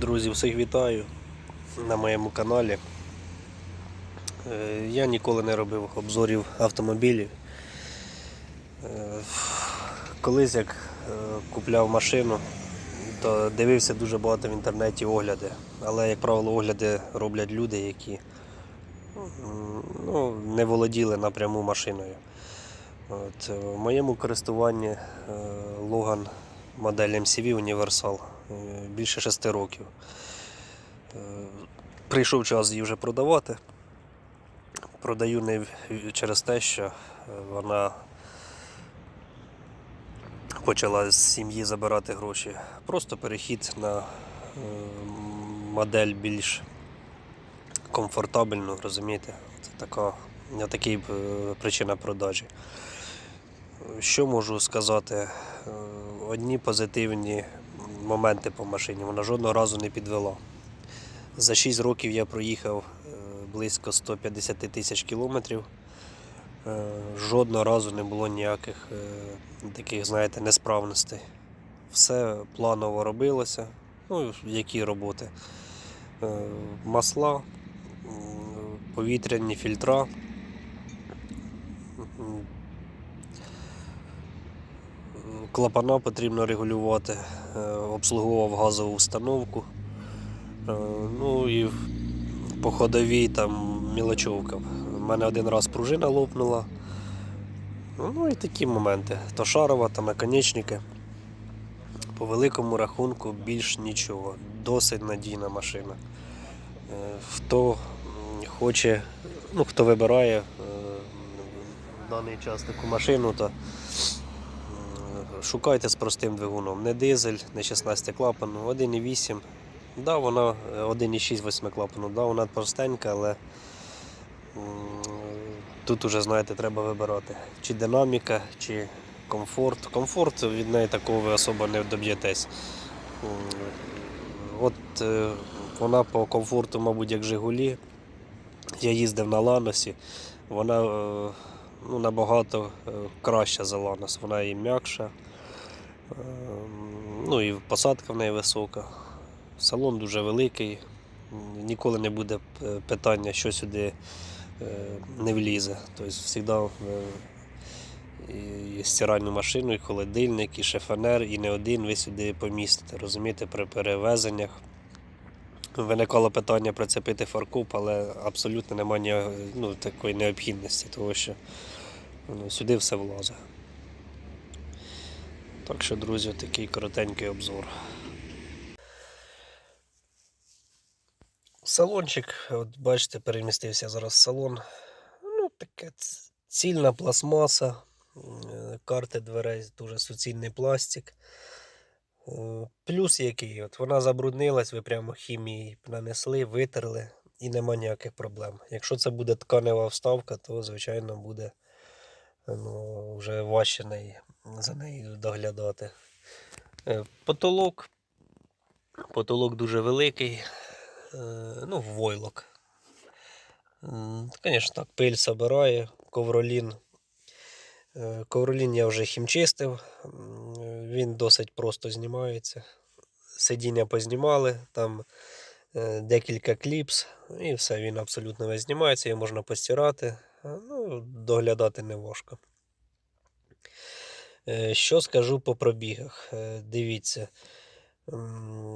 Друзі, всіх вітаю на моєму каналі. Е, Я ніколи не робив обзорів автомобілів. Е, Колись як е, купляв машину, то дивився дуже багато в інтернеті огляди. Але, як правило, огляди роблять люди, які ну, не володіли напряму машиною. От, в моєму користуванні Logan модель MCV е, більше 6 років. Е, Прийшов час її вже продавати. Продаю не через те, що е, вона почала з сім'ї забирати гроші. Просто перехід на е, модель більш комфортабельну, розумієте? Це така, е, причина продажі. Що можу сказати? Е, Одні позитивні моменти по машині. Вона жодного разу не підвела. За 6 років я проїхав е, близько 150 тисяч кілометрів. Е, Жодного разу не було ніяких е, таких, знаєте, несправностей. Все планово робилося. Ну, які роботи? Масла, повітряні фільтра. Клапана потрібно регулювати, обслуговував газову установку. Е, Ну і по ходовій там мілочовка. У мене один раз пружина лопнула. Ну і такі моменти. То шарова, то наконечники. По великому рахунку більш нічого. Досить надійна машина. Е, Хто хоче, ну хто вибирає е, в даний час таку машину, то шукайте з простим двигуном. Не дизель, не 16 клапан, 1,8. Да, вона е, 1,6 восьмиклапану, да, вона простенька, але тут уже, знаєте, треба вибирати. Чи динаміка, чи комфорт. Комфорт від неї такого ви особо не доб'єтесь. От е, вона по комфорту, мабуть, як Жигулі. Я їздив на Ланосі, вона е, ну, набагато е, краща за Ланос, вона і м'якша. Е, Ну і посадка в неї висока. Салон дуже великий. Ніколи не буде е, питання, що сюди е, не влізе. Тобто завжди і стиральну машину, і холодильник, і шифонер, і не один ви сюди помістите. Розумієте, при перевезеннях. Виникало питання прицепити фаркоп, але абсолютно немає ну, такої необхідності, тому що ну, сюди все влазить. Так що, друзі, такий коротенький обзор. Салончик, от бачите, перемістився зараз в салон. Ну, таке цільна пластмаса, е, карти дверей, дуже суцільний пластик. Е, Плюс який, от вона забруднилась, ви прямо хімії нанесли, витерли і нема ніяких проблем. Якщо це буде тканева вставка, то звичайно буде ну, вже важче неї, за нею доглядати. Е, Потолок. Потолок дуже великий. Е, Ну, войлок. Звісно, так, пиль собирає, ковролін. Е, Ковролін я вже хімчистив, він досить просто знімається. Сидіння познімали, там декілька кліпс, і все, він абсолютно весь знімається, його можна постирати. Ну, доглядати не важко. Е, Що скажу по пробігах? Е, Дивіться.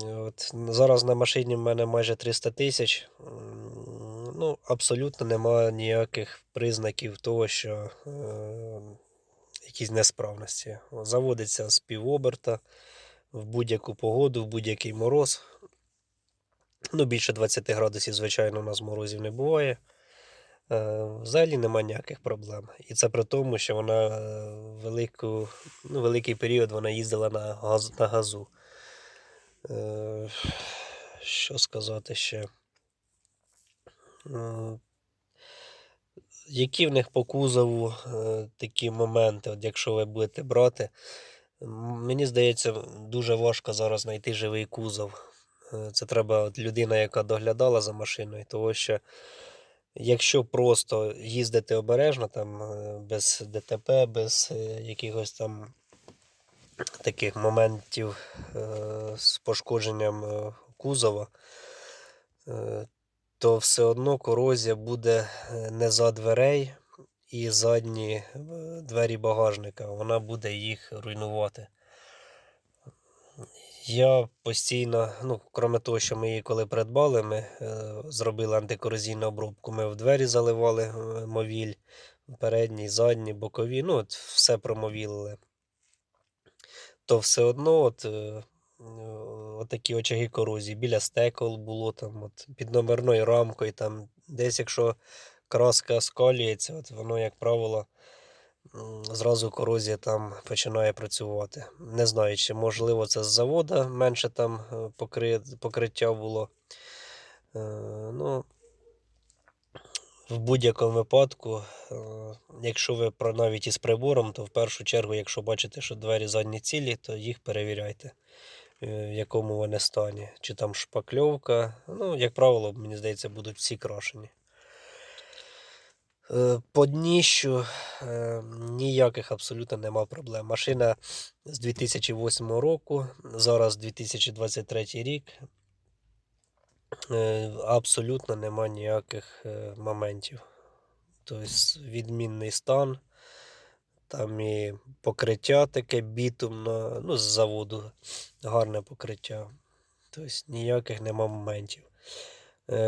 От, зараз на машині в мене майже 300 тисяч. Ну, абсолютно немає ніяких признаків того, що е, якісь несправності. Заводиться з півоберта в будь-яку погоду, в будь-який мороз. Ну, більше 20 градусів, звичайно, у нас морозів не буває. Е, Взагалі нема ніяких проблем. І це при тому, що вона е, велику, ну, великий період вона їздила на, газ, на газу. Е, Що сказати ще? Які в них по кузову такі моменти, от якщо ви будете брати, мені здається, дуже важко зараз знайти живий кузов. Це треба от людина, яка доглядала за машиною, тому що якщо просто їздити обережно, там, е, без ДТП, без е, якихось там таких моментів е, з пошкодженням кузова, то все одно корозія буде не за дверей і задні двері багажника. Вона буде їх руйнувати. Я постійно, ну, крім того, що ми її коли придбали, ми е, зробили антикорозійну обробку. Ми в двері заливали е, мовіль, передні, задні, бокові, ну, от все промовілили. То все одно, от, е, отакі очаги корозії. Біля стекол було там, от, під номерною рамкою, там, десь якщо краска сколюється, от воно, як правило, зразу корозія там починає працювати. Не знаю, чи можливо це з завода менше там е, покри- покриття було. Е, Ну, в будь-якому випадку, е, якщо ви навіть із прибором, то в першу чергу, якщо бачите, що двері задні цілі, то їх перевіряйте, в якому вони стані. Чи там шпакльовка. Ну, як правило, мені здається, будуть всі крашені. Е, По дніщу е, ніяких абсолютно нема проблем. Машина з 2008 року, зараз 2023 рік. Е, Абсолютно нема ніяких моментів. Тобто відмінний стан. Там і покриття таке бітумне, ну, з заводу гарне покриття. Тобто ніяких нема моментів.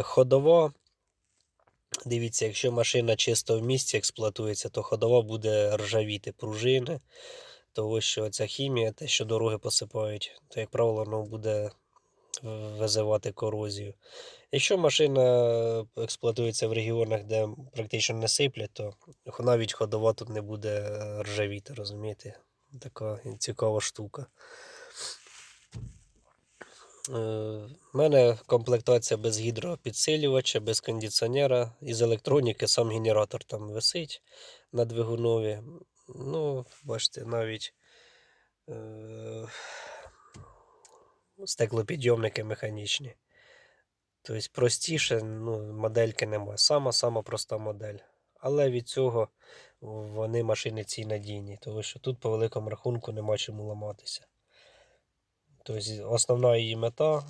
Ходова. Дивіться, якщо машина чисто в місті експлуатується, то ходова буде ржавіти пружини, тому що ця хімія, те, що дороги посипають, то, як правило, воно буде е, визивати корозію. Якщо машина експлуатується в регіонах, де практично не сиплять, то навіть ходова тут не буде е, ржавіти, розумієте? Така цікава штука. У мене комплектація без гідропідсилювача, без кондиціонера. Із електроніки сам генератор там висить на двигунові. Ну, бачите, навіть е- стеклопідйомники механічні. Тобто простіше, ну, модельки немає. Сама-сама проста модель. Але від цього вони машини ці надійні, тому що тут по великому рахунку нема чому ламатися. Тобто основна її мета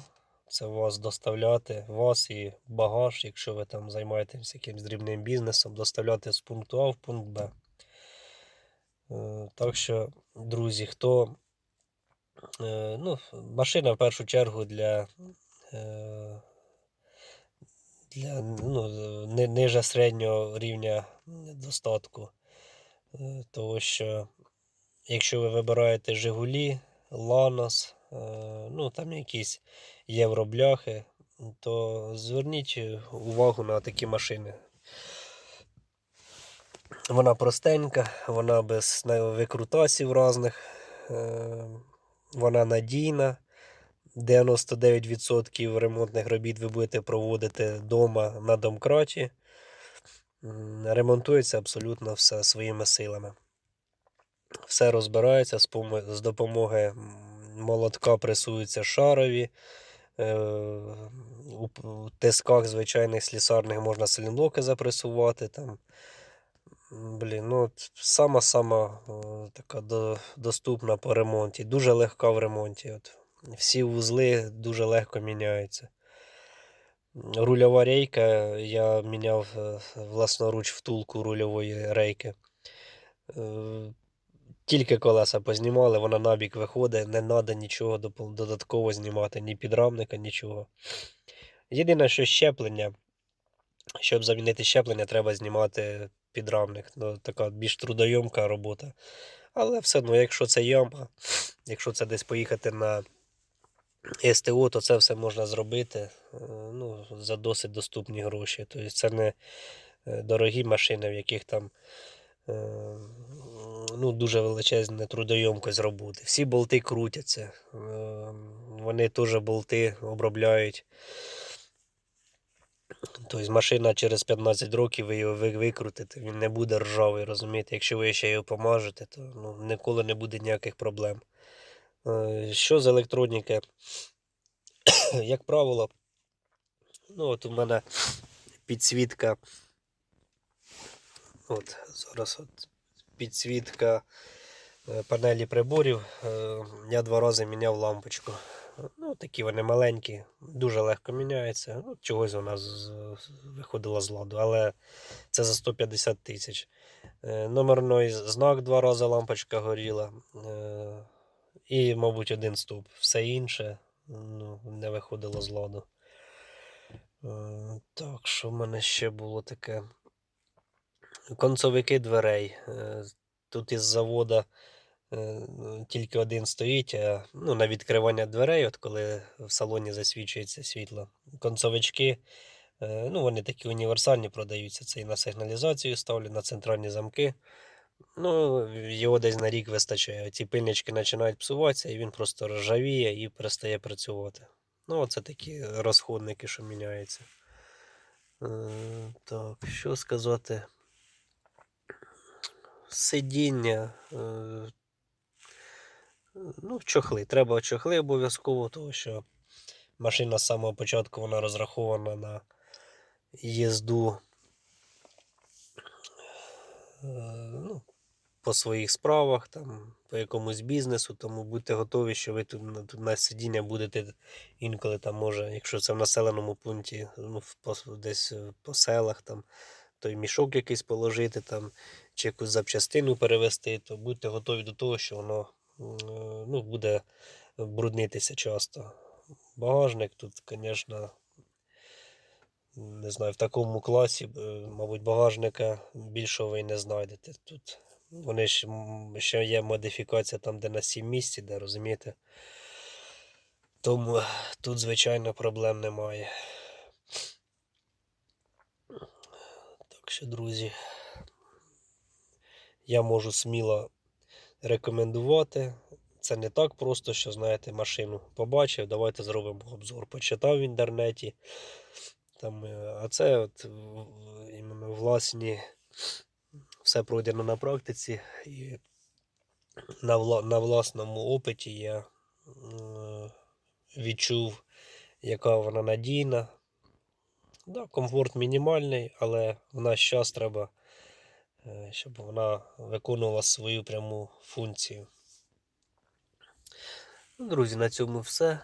це вас доставляти, вас і багаж, якщо ви там займаєтесь якимось дрібним бізнесом, доставляти з пункту А в пункт Б. Е, Так що, друзі, хто. е, Ну, машина в першу чергу для. е, для ну, ни- ниже середнього рівня достатку. Тому що якщо ви вибираєте Жигулі, Ланос, ну там якісь євробляхи, то зверніть увагу на такі машини. Вона простенька, вона без викрутасів різних, е, вона надійна. 99% ремонтних робіт ви будете проводити вдома на домкраті. Ремонтується абсолютно все своїми силами. Все розбирається з помо- допомоги молотка пресуються шарові. Е, У тисках звичайних слісарних можна силінблоки запресувати. Там. Блін, ну сама-сама е, така до, доступна по ремонті. Дуже легка в ремонті. От. Всі вузли дуже легко міняються. Рульова рейка, я міняв е, власноруч втулку рульової рейки. Тільки колеса познімали, вона набік виходить, не треба нічого додатково знімати, ні підрамника, нічого. Єдине, що щеплення, щоб замінити щеплення, треба знімати підрамник. Ну, така більш трудойомка робота. Але все одно, якщо це яма, якщо це десь поїхати на СТО, то це все можна зробити е, ну, за досить доступні гроші. Тобто це не е, дорогі машини, в яких там е, ну, дуже величезна трудойомкость роботи. Всі болти крутяться, е, вони теж болти обробляють. Тобто машина через 15 років ви його викрутите, він не буде ржавий, розумієте? Якщо ви ще його помажете, то ну, ніколи не буде ніяких проблем. Е, Що з електроніки? Як правило, ну от у мене підсвітка. От, зараз от підсвітка е, панелі приборів. Е, Я два рази міняв лампочку. Ну, такі вони маленькі, дуже легко міняються. Ну, чогось вона з- виходила з ладу, але це за 150 тисяч. Е, Номерний знак два рази лампочка горіла. І, мабуть, один стовп. Все інше ну, не виходило з ладу. Так, що в мене ще було таке? Концовики дверей. Е, Тут із завода е, тільки один стоїть, ну, на відкривання дверей, от коли в салоні засвічується світло. Концовички, е, ну, вони такі універсальні продаються. Це і на сигналізацію ставлю, на центральні замки. Ну, його десь на рік вистачає. Ці пильнички починають псуватися, і він просто ржавіє і перестає працювати. Ну, оце такі розходники, що міняються. Так, що сказати? Сидіння. Е, ну, чохли. Треба чохли обов'язково, тому що машина з самого початку вона розрахована на їзду е, ну, по своїх справах, там, по якомусь бізнесу, тому будьте готові, що ви тут, на- тут на сидіння будете інколи там може, якщо це в населеному пункті, ну, десь е, по селах, там, той мішок якийсь положити, там, чи якусь запчастину перевезти, то будьте готові до того, що воно ну, буде бруднитися часто. Багажник тут, звісно, не знаю, в такому класі, е, мабуть, багажника більшого ви не знайдете. Тут вони ж ще є модифікація там, де на 7 місці, де розумієте. Тому тут, звичайно, проблем немає. Так друзі, я можу сміло рекомендувати. Це не так просто, що, знаєте, машину побачив, давайте зробимо обзор. Почитав в інтернеті. Там, е, а це от іменно власні, все пройдено на практиці. І на, вла, на власному опиті я е, відчув, яка вона надійна. Да, комфорт мінімальний, але в наш час треба, е, щоб вона виконувала свою пряму функцію. Ну, Друзі, на цьому все.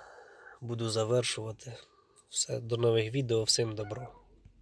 Буду завершувати. Все, до нових відео, всім добро.